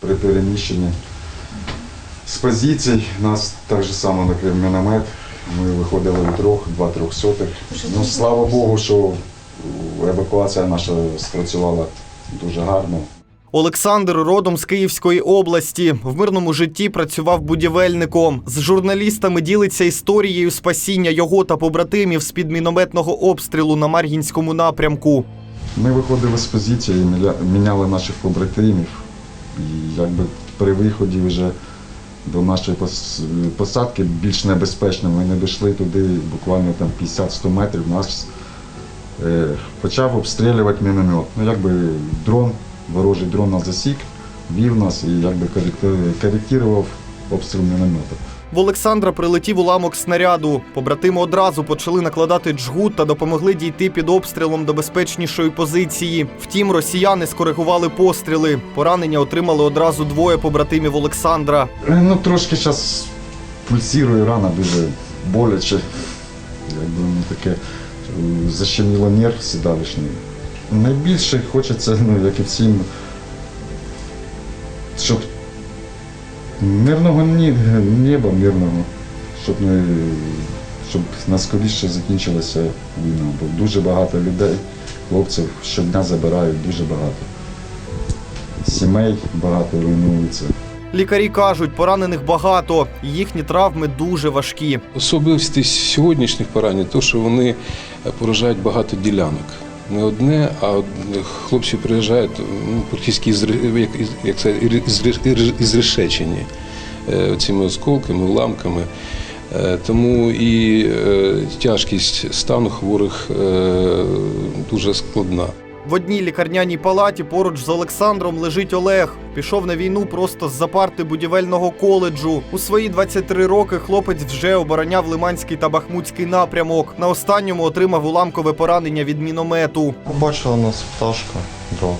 При переміщенні з позицій нас так же само накрив міномет. Ми виходили у трьох, два трьохсотих. Ну, слава Богу, що евакуація наша спрацювала дуже гарно. Олександр родом з Київської області. В мирному житті працював будівельником. З журналістами ділиться історією спасіння його та побратимів з під мінометного обстрілу на Мар'їнському напрямку. Ми виходили з позиції, міня- міняли наших побратимів. Якби при виході вже до нашої посадки більш небезпечно. Ми не дійшли туди буквально там 50-100 метрів. Нас е, почав обстрілювати міномет. Ну, якби дрон, ворожий дрон нас засік, вів нас і якби коректував обстріл міномета. В Олександра прилетів уламок снаряду. Побратими одразу почали накладати джгут та допомогли дійти під обстрілом до безпечнішої позиції. Втім, росіяни скоригували постріли. Поранення отримали одразу двоє побратимів Олександра. Е, Ну, трошки зараз пульсує рана, дуже боляче. Якби ну, таке е, защеміло нерв сідалішній. Найбільше хочеться, ну, як і всім, мирного ні- неба, мирного, щоб, не, щоб наскоріше закінчилася війна. Бо дуже багато людей, хлопців щодня забирають, дуже багато. Сімей багато руйнується. Лікарі кажуть, поранених багато, і їхні травми дуже важкі. Особливість сьогоднішніх поранень, то що вони поражають багато ділянок. Не одне, а хлопці приїжджають ну, практично із, як, це, ізре- ізрешечені цими осколками, уламками. Е, Тому і е, тяжкість стану хворих е, дуже складна. В одній лікарняній палаті поруч з Олександром лежить Олег. Пішов на війну просто з-за парти будівельного коледжу. У свої 23 роки хлопець вже обороняв Лиманський та Бахмутський напрямок. На останньому отримав уламкове поранення від міномету. Побачила нас пташка, дрон.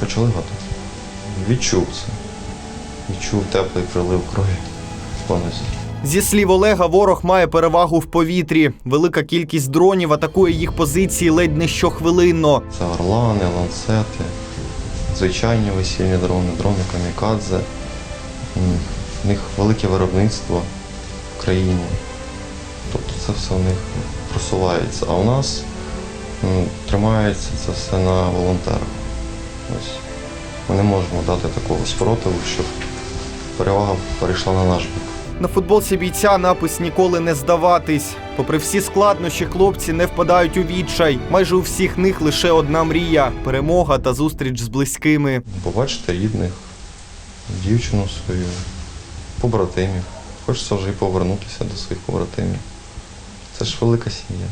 Почали гати. Відчув це. Відчув теплий прилив крові. Повністю. Зі слів Олега, ворог має перевагу в повітрі. Велика кількість дронів атакує їх позиції ледь не щохвилинно. Це орлани, ланцети, звичайні весільні дрони, дрони камікадзе. В них велике виробництво в країні. Тобто це все в них просувається. А у нас тримається це все на волонтерах. Ось. Ми не можемо дати такого спротиву, щоб перевага перейшла на наш бік. На футболці бійця напис ніколи не здаватись. Попри всі складнощі, хлопці не впадають у відчай. Майже у всіх них лише одна мрія перемога та зустріч з близькими. побачити рідних, дівчину свою, побратимів. Хочеться вже і повернутися до своїх побратимів. Це ж велика сім'я.